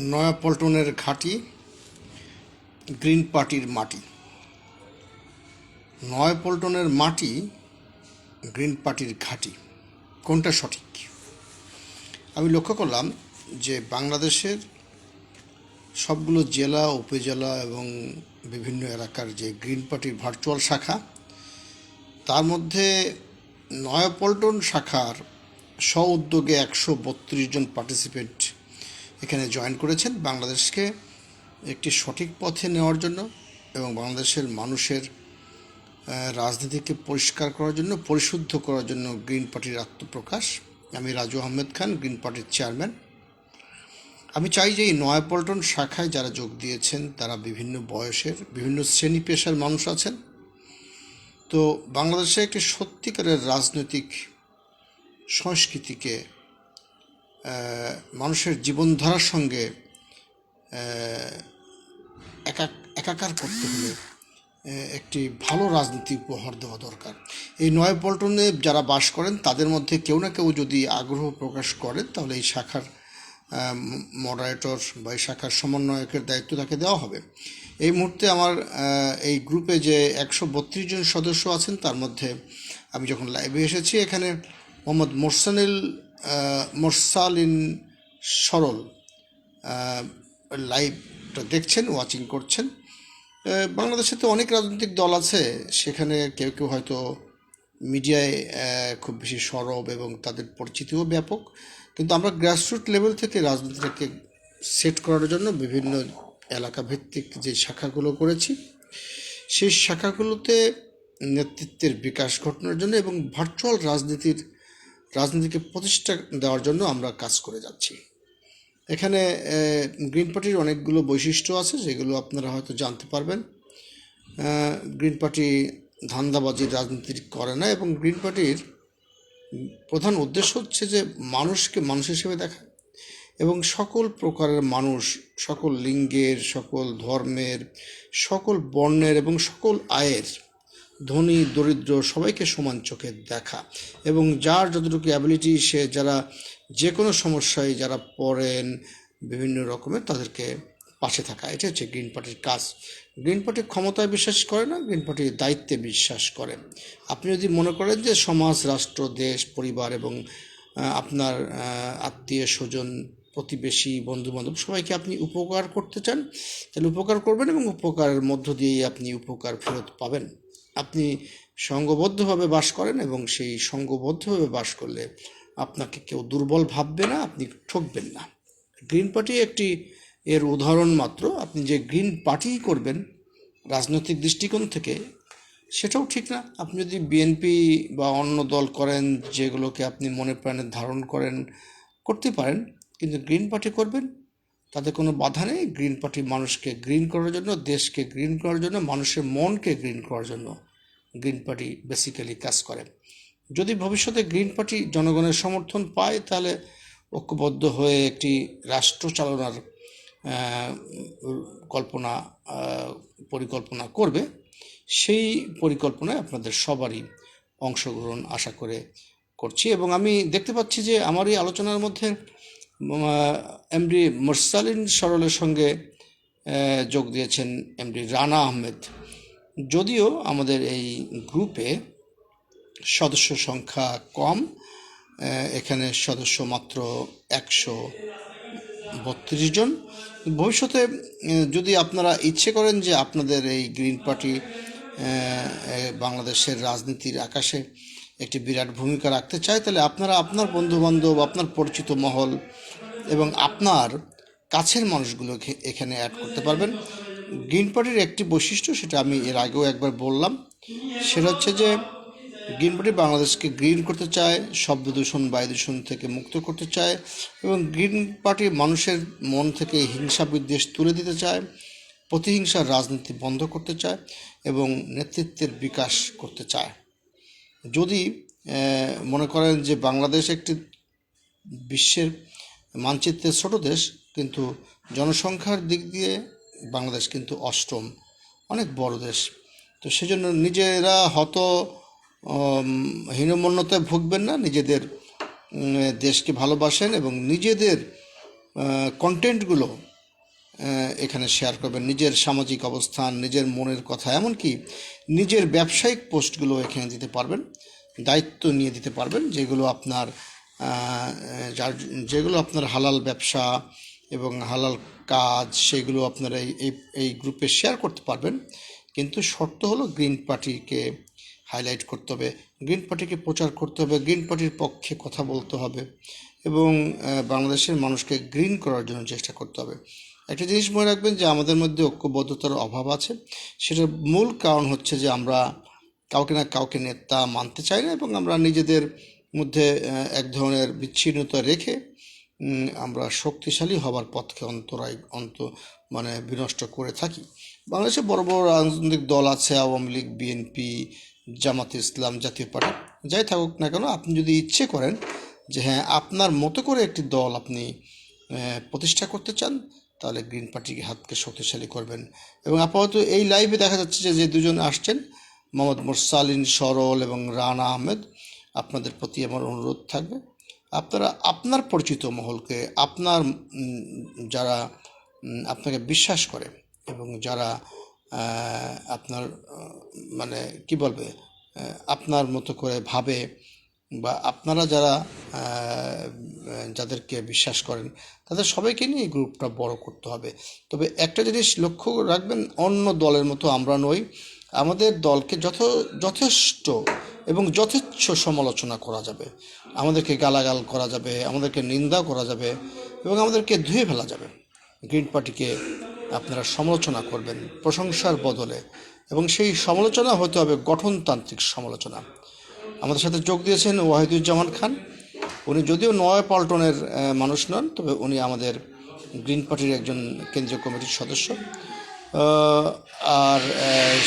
নয়াপল্টনের ঘাঁটি, গ্রিন পার্টির মাটি। নয়াপল্টনের মাটি, গ্রিন পার্টির ঘাঁটি। কোনটা সঠিক? আমি লক্ষ্য করলাম যে বাংলাদেশের সবগুলো জেলা, উপজেলা এবং বিভিন্ন এলাকার যে গ্রিন পার্টির ভার্চুয়াল শাখা, তার মধ্যে নয়াপল্টন শাখার স্ব উদ্যোগে একশো বত্রিশ জন পার্টিসিপেন্ট এখানে জয়েন করেছেন বাংলাদেশকে একটি সঠিক পথে নেওয়ার জন্য এবং বাংলাদেশের মানুষের রাজনীতিকে পরিষ্কার করার জন্য, পরিশুদ্ধ করার জন্য গ্রিন পার্টির আত্মপ্রকাশ। আমি রাজু আহমেদ খান, গ্রিন পার্টির চেয়ারম্যান। আমি চাই যে এই নয়াপল্টন শাখায় যারা যোগ দিয়েছেন, তারা বিভিন্ন বয়সের, বিভিন্ন শ্রেণি পেশার মানুষ আছেন। তো বাংলাদেশে একটি সত্যিকারের রাজনৈতিক সংস্কৃতিকে মানুষের জীবনধারার সঙ্গে একাকার করতে হলে একটি ভালো রাজনীতি উপহার দেওয়া দরকার। এই নয়াপল্টনে যারা বাস করেন, তাদের মধ্যে কেউ না কেউ যদি আগ্রহ প্রকাশ করেন তাহলে এই শাখার মডারেটর বা এই শাখার সমন্বয়কের দায়িত্ব তাকে দেওয়া হবে। এই মুহূর্তে আমার এই গ্রুপে যে একশো বত্রিশ জন সদস্য আছেন, তার মধ্যে আমি যখন লাইভে এসেছি, এখানে মোহাম্মদ মোরসানিল মোরসালিন সরল লাইভটা দেখছেন ওয়াচিং করছেন। বাংলাদেশে তো অনেক রাজনৈতিক দল আছে, সেখানে কেউ কেউ হয়তো মিডিয়ায় খুব বেশি সরব এবং তাদের পরিচিতিও ব্যাপক। কিন্তু আমরা গ্রাসরুট লেভেল থেকে রাজনীতিটাকে সেট করার জন্য বিভিন্ন এলাকা ভিত্তিক যে শাখাগুলো করেছি, সেই শাখাগুলোতে নেতৃত্বের বিকাশ ঘটানোর জন্য এবং ভার্চুয়াল রাজনীতির রাজনীতিকে প্রতিষ্ঠা দেওয়ার জন্য আমরা কাজ করে যাচ্ছি। এখানে গ্রিন পার্টির অনেকগুলো বৈশিষ্ট্য আছে, যেগুলো আপনারা হয়তো জানতে পারবেন। গ্রিন পার্টি ধান্দাবাজির রাজনীতি করে না এবং গ্রিন পার্টির প্রধান উদ্দেশ্য হচ্ছে যে মানুষকে মানুষ হিসেবে দেখা এবং সকল প্রকারের মানুষ, সকল লিঙ্গের, সকল ধর্মের, সকল বর্ণের এবং সকল আয়ের ধনী, দরিদ্র সবাইকে সমান চোখে দেখা। এবং যার যতটুকু অ্যাবিলিটি সে যারা যে কোনো সমস্যায় যারা পড়েন বিভিন্ন রকমের তাদেরকে পাশে থাকা। এটা হচ্ছে গ্রিন পার্টির কাজ। গ্রিন পার্টি ক্ষমতায় বিশ্বাস করে না গ্রিন পার্টির দায়িত্বে বিশ্বাস করে। আপনি যদি মনে করেন যে সমাজ, রাষ্ট্র, দেশ, পরিবার এবং আপনার আত্মীয় স্বজন, প্রতিবেশী বন্ধু বান্ধব সবাইকে আপনি উপকার করতে চান, তাহলে উপকার করবেন এবং উপকারের মধ্য দিয়েই আপনি উপকার ফেরত পাবেন। আপনি সঙ্গবদ্ধভাবে বাস করেন এবং সেই সঙ্গবদ্ধভাবে বাস করলে আপনাকে কেউ দুর্বল ভাববে না, আপনি ঠকবেন না। গ্রিন পার্টি একটি এর উদাহরণ মাত্র। আপনি যে গ্রিন পার্টি করবেন রাজনৈতিক দৃষ্টিকোণ থেকে, সেটাও ঠিক না। আপনি যদি বিএনপি বা অন্য দল করেন যেগুলোকে আপনি মনে প্রাণে ধারণ করেন, করতে পারেন, কিন্তু গ্রিন পার্টি করবেন, তাতে কোনো বাধা নেই। গ্রিন পার্টি মানুষকে গ্রিন করার জন্য, দেশকে গ্রিন করার জন্য, মানুষের মনকে গ্রিন করার জন্য। গ্রিন পার্টি বেসিক্যালি কাজ করে। যদি ভবিষ্যতে গ্রিন পার্টি জনগণের সমর্থন পায়, তাহলে ঐক্যবদ্ধ হয়ে একটি রাষ্ট্র চালনার কল্পনা পরিকল্পনা করবে, সেই পরিকল্পনায় আপনাদের সবারই অংশগ্রহণ আশা করে করছি। এবং আমি দেখতে পাচ্ছি যে আমার এই আলোচনার মধ্যে এমডি মোরসালিন সরলের সঙ্গে যোগ দিয়েছেন এমডি রানা আহমেদ। যদিও আমাদের এই গ্রুপে সদস্য সংখ্যা কম এখানে সদস্য মাত্র একশো বত্রিশ জন। ভবিষ্যতে যদি আপনারা ইচ্ছে করেন যে আপনাদের এই গ্রিন পার্টি বাংলাদেশের রাজনীতির আকাশে একটি বিরাট ভূমিকা রাখতে চায়, তাহলে আপনারা আপনার বন্ধুবান্ধব, আপনার পরিচিত মহল এবং আপনার কাছের মানুষগুলোকে এখানে অ্যাড করতে পারবেন। গ্রিন পার্টির একটি বৈশিষ্ট্য, সেটা আমি এর আগেও একবার বললাম, সেটা হচ্ছে যে গ্রিন পার্টি বাংলাদেশকে গ্রিন করতে চায়, শব্দ দূষণ, বায়ু দূষণ থেকে মুক্ত করতে চায়, এবং গ্রিন পার্টি মানুষের মন থেকে হিংসা বিদ্বেষ তুলে দিতে চায়, প্রতিহিংসার রাজনীতি বন্ধ করতে চায়, এবং নেতৃত্বের বিকাশ করতে চায়। যদি মনে করেন যে বাংলাদেশ একটি বিশ্বের মানচিত্রের ছোট দেশ, কিন্তু জনসংখ্যার দিক দিয়ে বাংলাদেশ কিন্তু অষ্টম, অনেক বড় দেশ। তো সেজন্য নিজেরা হত হীনমন্যতায় ভুগবেন না, নিজেদের দেশকে ভালোবাসেন এবং নিজেদের কন্টেন্টগুলো এখানে শেয়ার করবেন। নিজের সামাজিক অবস্থান, নিজের মনের কথা, এমনকি নিজের ব্যবসায়িক পোস্টগুলো এখানে দিতে পারবেন, দায়িত্ব নিয়ে দিতে পারবেন, যেগুলো আপনার যার, যেগুলো আপনার হালাল ব্যবসা এবং হালাল কাজ সেগুলো আপনারা এই এই গ্রুপে শেয়ার করতে পারবেন। কিন্তু শর্ত হলো গ্রিন পার্টিকে হাইলাইট করতে হবে। গ্রিন পার্টিকে প্রচার করতে হবে গ্রিন পার্টির পক্ষে কথা বলতে হবে এবং বাংলাদেশের মানুষকে গ্রিন করার জন্য চেষ্টা করতে হবে। একটা জিনিস মনে রাখবেন যে আমাদের মধ্যে ঐক্যবদ্ধতার অভাব আছে। সেটার মূল কারণ হচ্ছে যে আমরা কাউকে না কাউকে নেতা মানতে চাই না এবং আমরা নিজেদের মধ্যে এক ধরনের বিচ্ছিন্নতা রেখে আমরা শক্তিশালী হবার পথকে অন্তরায় অন্ত মানে বিনষ্ট করে থাকি। বাংলাদেশে বড় বড় রাজনৈতিক দল আছে, আওয়ামী লীগ, বিএনপি, জামাত ইসলাম, জাতীয় পার্টি, যাই থাকুক না কেন, আপনি যদি ইচ্ছে করেন যে হ্যাঁ আপনার মতো করে একটি দল আপনি প্রতিষ্ঠা করতে চান, তাহলে গ্রিন পার্টিকে হাতকে শক্তিশালী করবেন। এবং আপাতত এই লাইভে দেখা যাচ্ছে যে যে দুজন আসছেন, মোহাম্মদ মোরসালিন সরল এবং রানা আহমেদ, আপনাদের প্রতি আমার অনুরোধ থাকবে। আপনারা আপনার পরিচিত মহলকে, আপনার যারা আপনাকে বিশ্বাস করে এবং যারা আপনার মানে কি বলবে আপনার মতো করে ভাবে বা আপনারা যারা যাদেরকে বিশ্বাস করেন, তাদের সবাইকে নিয়ে গ্রুপটা বড় করতে হবে। তবে একটা জিনিস লক্ষ্য রাখবেন, অন্য দলের মতো আমরা নই। আমাদের দলকে যথ, যথেষ্ট এবং যথেচ্ছ সমালোচনা করা যাবে। আমাদেরকে গালাগাল করা যাবে, আমাদেরকে নিন্দা করা যাবে এবং আমাদেরকে ধুয়ে ফেলা যাবে। গ্রিন পার্টিকে আপনারা সমালোচনা করবেন প্রশংসার বদলে এবং সেই সমালোচনা হতে হবে গঠনতান্ত্রিক সমালোচনা। আমাদের সাথে যোগ দিয়েছেন ওয়াহিদুজ্জামান খান। উনি যদিও নয় পল্টনের মানুষ নন, তবে উনি আমাদের গ্রিন পার্টির একজন কেন্দ্রীয় কমিটির সদস্য। আর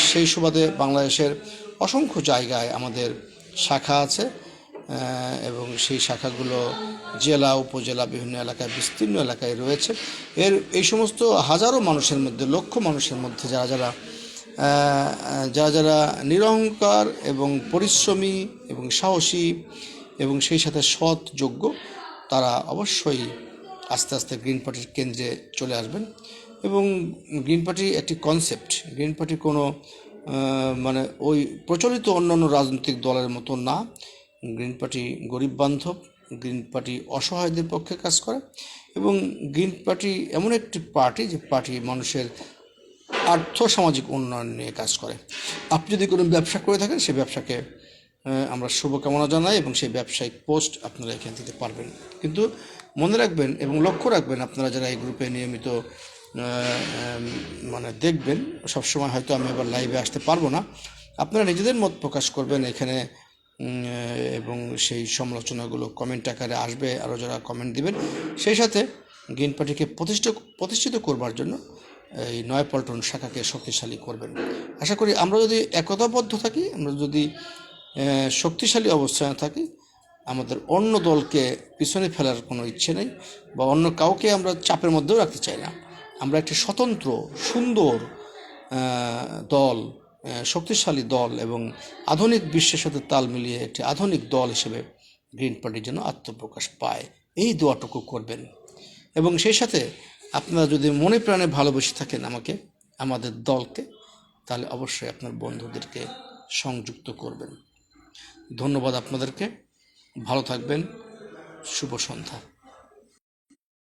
সেই সুবাদে বাংলাদেশের অসংখ্য জায়গায় আমাদের শাখা আছে এবং সেই শাখাগুলো জেলা, উপজেলা, বিভিন্ন এলাকায়, বিস্তীর্ণ এলাকায় রয়েছে। এর, এই সমস্ত হাজারো মানুষের মধ্যে, লক্ষ মানুষের মধ্যে যারা যারা যারা যারা নিরহংকার এবং পরিশ্রমী এবং সাহসী এবং সেই সাথে সৎ যোগ্য, তারা অবশ্যই আস্তে আস্তে গ্রিন পার্টির কেন্দ্রে চলে আসবেন। এবং গ্রিন পার্টি একটি কনসেপ্ট গ্রিন পার্টি কোনো মানে ওই প্রচলিত অন্যান্য রাজনৈতিক দলের মতো না। গ্রিন পার্টি গরিব বান্ধব গ্রিন পার্টি অসহায়দের পক্ষে কাজ করে এবং গ্রিন পার্টি এমন একটি পার্টি যে পার্টি মানুষের আর্থ সামাজিক উন্নয়ন নিয়ে কাজ করে। আপনি যদি কোনো ব্যবসা করে থাকেন সেই ব্যবসাকে আমরা শুভকামনা জানাই এবং সেই ব্যবসায়িক পোস্ট আপনারা এখানে দিতে পারবেন। কিন্তু মনে রাখবেন এবং লক্ষ্য রাখবেন আপনারা যারা এই গ্রুপে নিয়মিত মানে দেখবেন, সবসময় হয়তো আমি আবার লাইভে আসতে পারব না। আপনারা নিজেদের মত প্রকাশ করবেন এখানে এবং সেই সমালোচনাগুলো কমেন্ট আকারে আসবে আরও যারা কমেন্ট দিবেন। সেই সাথে গ্রিন পার্টিকে প্রতিষ্ঠিত প্রতিষ্ঠিত করবার জন্য এই নয়াপল্টন শাখাকে শক্তিশালী করবেন। আশা করি আমরা যদি একতাবদ্ধ থাকি, আমরা যদি শক্তিশালী অবস্থানে থাকি, আমাদের অন্য দলকে পিছনে ফেলার কোনো ইচ্ছে নেই, বা অন্য কাউকে আমরা চাপের মধ্যেও রাখতে চাই না। আমরা একটি স্বতন্ত্র, সুন্দর দল শক্তিশালী দল এবং আধুনিক বিশ্বের সাথে তাল মিলিয়ে একটি আধুনিক দল হিসেবে গ্রিন পার্টির জন্য আত্মপ্রকাশ পায়। এই দোয়াটুকু করবেন। এবং সেই সাথে আপনারা যদি মনে প্রাণে ভালোবেসে থাকেন আমাকে, আমাদের দলকে, তাহলে অবশ্যই আপনার বন্ধুদেরকে সংযুক্ত করবেন। ধন্যবাদ আপনাদেরকে। ভালো থাকবেন। শুভ সন্ধ্যা।